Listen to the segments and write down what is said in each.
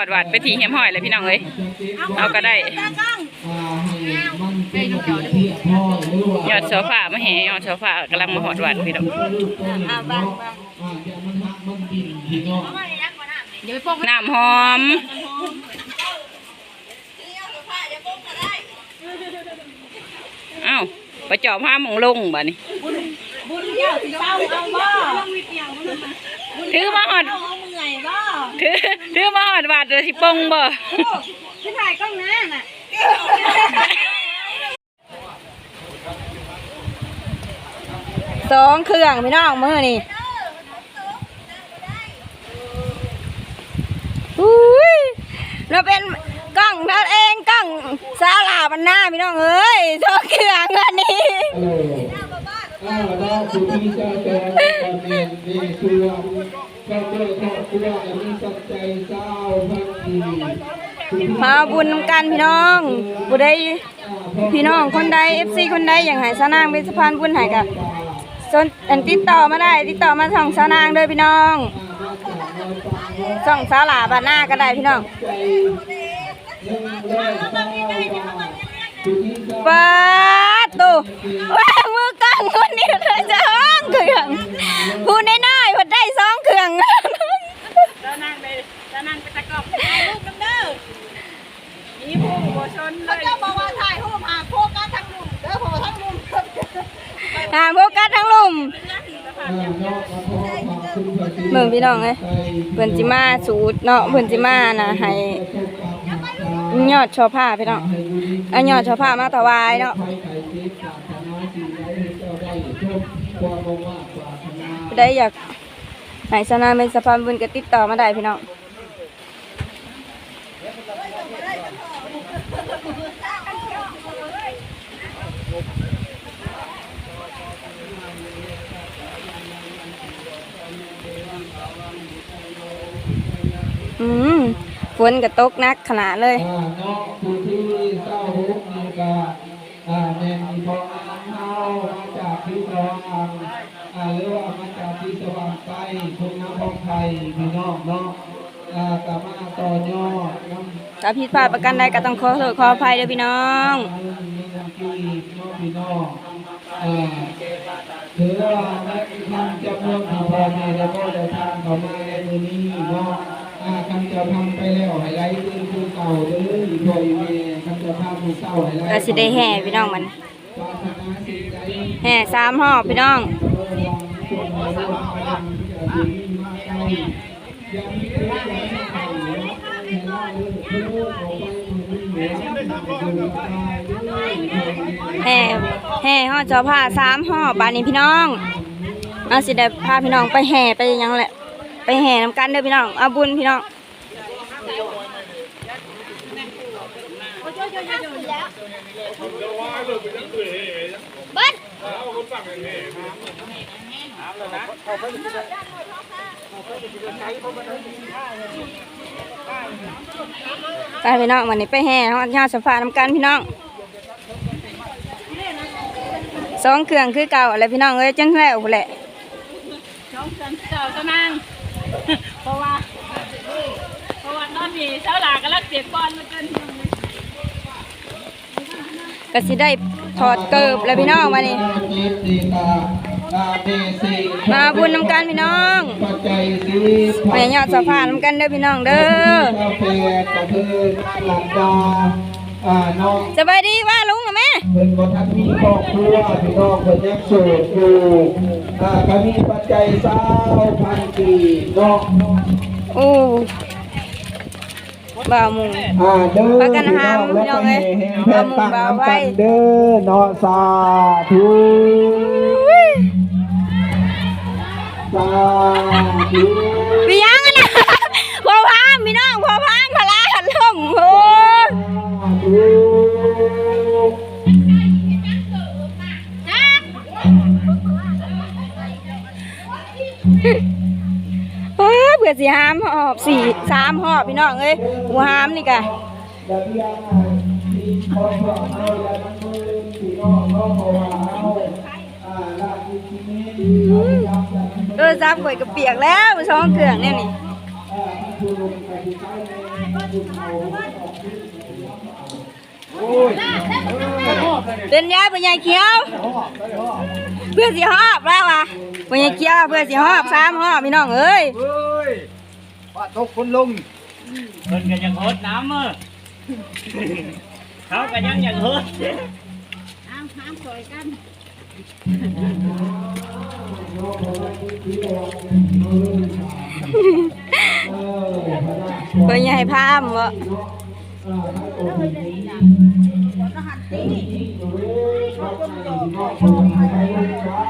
อดวัดไปทีเฮียมห้อยเลยพี่น้องเอ้ยเอาก็ได้อ่าให้มันเป็นระเบียบเรียบร้อยหรือว่ายอดโซฟามาแห่ยอดโซฟากำลังมาหอดวัดพี่น้องอ่าบางอ่าเดี๋ยวมันหักมันบินพี่น้องน้ำหอมเอ้าไปเจาะผ้าหมองลงบ่นี่บุญเดียวสิเศร้าเอาบ่ถือมาหอดเอาเมื่อยบ่ ถือถือมาหอดวัดเลยสิปงบ่พี่ถ่ายกล้องหน้าน่ะสองเครื่องพี่น้องมือนี่อุ้ยเราเป็นกล้องเราเองกล้องสาลาบันหน้าพี่น้องเอ้ยสองเครื่องอันนี้เอออ้าวแล้วคุณพี่เจ้าแจงตอนนี้นี่คือ ว่าเจ้าเจ้วอันนี้สัจใจเจ้าพันดีมาบุญนำกันพี่น้องบุได้พี่น้องคนใดเอฟซีคนใดอย่างหายสานางเป็นสะพานบุญหายกับสนอันติดต่อมาได้ติดต่อมาทางสานางเด้อพี่น้องส่องสาลาบันหน้าก็ได้พี่น้องปาดตูว้ามือกล้องคนนี้เลยจะห้องเครื่องผู้น้อยๆพอได้ องเครื่องแล้วนั่งไปแล้วนั่งไปตะกอบลูกกันเด้อมีผู้บ่ชนเลเขายเจ้าบอกว่าถ่ายรูปหาโฟกัสทั้งลุมเด้อโฟทั้งลุมหาโฟกัสทั้งลุม เบิ่งพี่น้องเอ้ยเพิ่นจิมาสูตรเนาะเพิ่นจิมานะให้ยอดชอผ้าพี่น้องเอายอดชอผ้ามาถวายเนาะได้อยาก ให้สนาเป็นสะพานบุญก็ติดต่อมาได้พี่น้องอืมฝนก็ตกนักขนาดเลยอ่าเนาะผู้ที่เศร้าทุกนี่ก็อ่าแม่มีพองอันเฮามาจากที่สว่าง ทุ่งน้ำพองไทยพี่น้องเนาะอ่ากลับมาต่อยอดน้ำถ้าผิดพลาดประกันใดก็ต้องขอโทษขออภัยเด้อพี่น้องมีน้ำกีน้องพี่น้องอ่าถือว่าในทางจำนวนที่พอมีแล้วก็ได้ทางเขามาในมือนี้เนาะอ่าคำจะทำไปแล้วให้ไรคือคือเก่าเด้ออีกพออีเมคำจะทำคือเก่าให้ไรก็สิได้แห่พี่น้องมันปรารถนาสิ่งใดแห่สามหอบพี่น้อง แห่แห่ห่อจอผ้าสามห่อบานนี้พี่น้องเอาสิไดพาพี่น้องไปแห่ไปยังแหละ ไปแห่น้ำกันเด้อพี่น้องเอาบุญพี่น้องบิด ไปพี่น้องวันนี้ไปแห่ห่อยอดสฟ้านำกันพี่น้องสองเครื่องคือเก่าอะไรพี่น้องเอ้ยจังแล้วพู้นแหละน้องเจ้าเจ้าเจ้านางเพราะว่าเพราะว่าตอนนี้เจ้าหลากำลังเจ็บบอลมาเกินก็สิได้ ถอดเกิบแล้วพี่น้องมานี่มาบุญนำกันพี่น้องปัจจัยสิแม่ยอดสะพานนำกันเด้อพี่น้องเด้อกาแฟกระเทือนหลังดาอ่าน้องสบายดีว่าลุงกับแม่เพิ่นบ่ทันมีครอบครัวพี่น้องเพิ่นยังโสดอยู่อ่าก็มีปัจจัยสาวพันกีเนาะโอ้ บ่าวหมุงอ่าเด้อปากันหามพี่น้องเอ้ยแผ่นตั้งบ่าวน้ำไว้กันเด้อเนาะสาธุสาธุพี่ยังอะนะพอพามพี่น้องพอพามพลาหันลมโอ้ย สาธุป้าเผื่อสิหามหอบสี่สามหอบพี่น้องเอ้ยหัวหามนี่กะดาเรออาอย่ามันมือพี่น้องเนาะเพราะว่าเอยับยับเออซับข่อยกระเปียกแล้วสองเครื่องเนี่ยนี่เนี่ยนี่เต้นยาเป็นยาเขียว เพื่อสิหอบแล้วว่ะ เป็นยาเขียวเพื่อสิหอบสามหอบพี่น้องเอ้ยเฮ้ยว่าตกคนลงเพิ่นก็ยังโหดน้ำเออเขาก็ยังยังโหดอ้ามห้ามสวยกันเออพระราชเป็นยาให้พามบ่เอ่อพระโอษฐ์นี้เ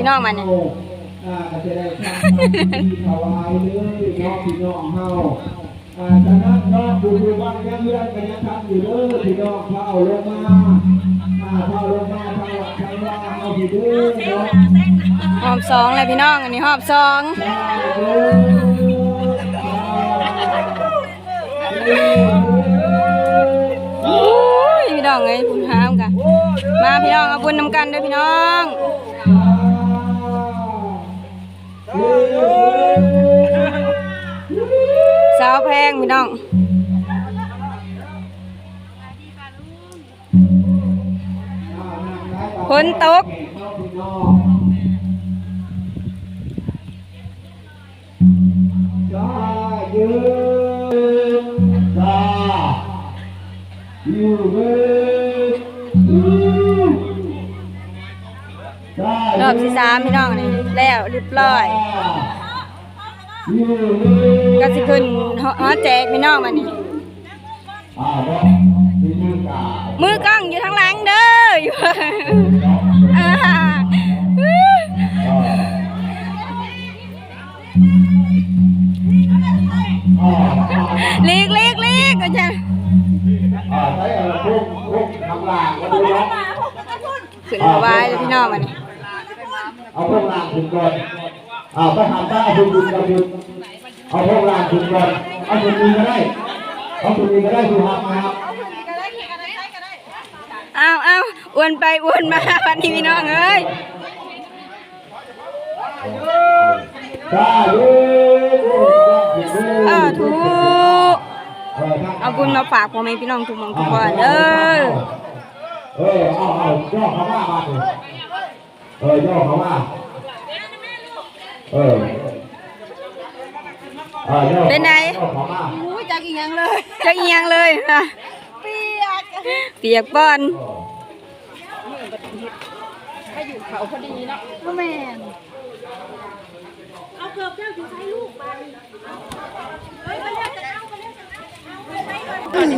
พี่น้องมันเนี่ยอ่าจะได้ทำที่ถวายเลยน้องพี่น้องเฮาอ่าจากนั้นน้องดูดูวันยังเลื่อนกันยังทำอยู่เด้อพี่น้องเขาเอาลงมาอ่าเขาเอาลงมาทางวัดทางว่าเอาพี่เด้อเนาะหอบสองเลยพี่น้องอันนี้หอบสองโอ้ยพี่น้องเอ้ยบุญหามกันมาพี่น้องเอาบุญนำกันด้อพี่น้อง งพี่น้องฝนตกจ้ายืนจ้าอยู่เว้ยจ้ารอบที่สามพี่น้องนี่แล้วเรียบร้อยอยู่เว้ย ก็สิขึ้นฮอแจกพี่น้องมานี่มือกล้องอยู่ทางหลังเด้ออยู่อ่าอ่าลีกลีกลีกก็จะอ่าใช้อะขึ้นมาไว้เลยพี่น้องมานี่เอาพวกลางถึงก่อน อ่าไปทำได้คุณคุณกับคุณเอาพวกลางถึงก่อนเอาคุณมีก็ได้เอาคุณมีก็ได้คุณทำนะครับก็ได้ก็ได้ก็ได้อ้าวอ้าอ้วนไปอ้วนมาวันนี้พี่น้องเอ้ยจ้าเย้เออถูกเอาบุญมาฝากพ่อแม่พี่น้องทุกหมองทุกคนเด้อเออเอาเอาย่อเขามามาเออย่อเขามา เอออ่าย่อเป็นไงย่อเขามาอู้จักอีหยังเลยจะเอียงเลยนะเปียกเปียกบอนก็แม่น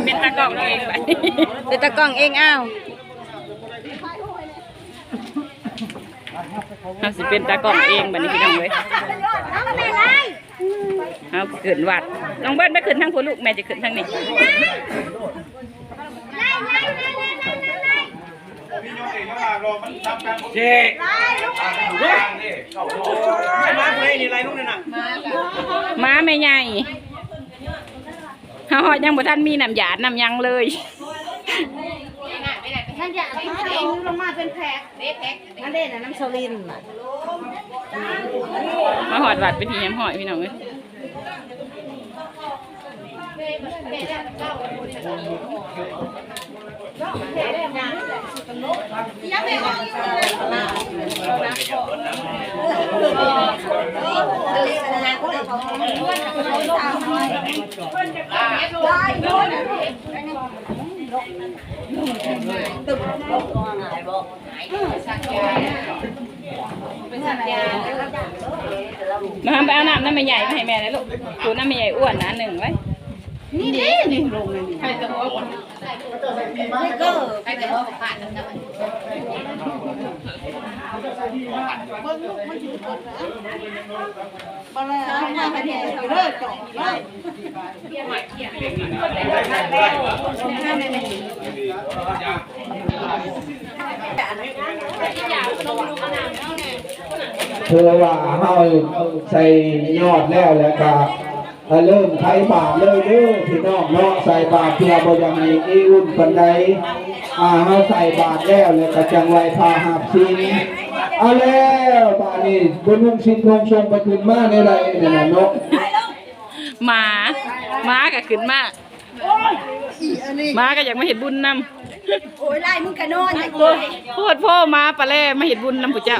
เป็นตากล้องเองไปเป็นตะกล้องเองอ้าว เราสิเป็นตากล้องเองบัดนี้พี่น้องเว้ยเอาแม่ไล่เอาขึ้นวัดน้องเบิ้ลไปขึ้นทางผู้ลูกแม่จะขึ้นทางนี้เจ๊ไอ้มาคนนี้นี่ไรลูกนั่นน่ะม้าไม่ใหญ่เฮาฮอดยังบ่ทันมีน้ำหยาดน้ำหยังเลย นั่นจะเอาไปลงมาเป็นแพ็คเด็แพ็คนั่นเด่นนะน้ำโซลินมาหอดวัดเป็นทียมหอยพี่น้องเอ้ยยั งไม่ออกอยู่เลยมาไปเอาน้ำน้ำไม่ใหญ่มาให้แม่เลยลูกคูน้ำไม่ใหญ่อ้วนนะหนึ่งไว้ นี่ดินี่ลงเลยนี่ใครจะบอกว่าไม่ก็ใครจะบอกว่าขาดน้ำ เบิ่งลูกมันอยู่ก่อนนะบ่แล้วมาให้เลิกจบเลยเพื่อว่าเฮาใส่ยอดแล้วแล้วก็เริ่มไถบาทเลยเด้อพี่น้องเนาะใส่บาทเพื่อบ่อยังให้อีอุ่นปานใดอ่าเฮาใส่บาทแล้วแล้วก็จังไว้พาหาบสิน เอาแล้วบาดนี้บ่นุ่งสินทงทรงไปขึ้นมาในไรนั่นน่ะเนาะหมาหมาก็ขึ้นมาหมาก็อยากมาเห็นบุญนำโอ้ยไล่มึงกะนอนโพดพ่อมาปลาแล่มาเห็นบุญนำผู้เจ้า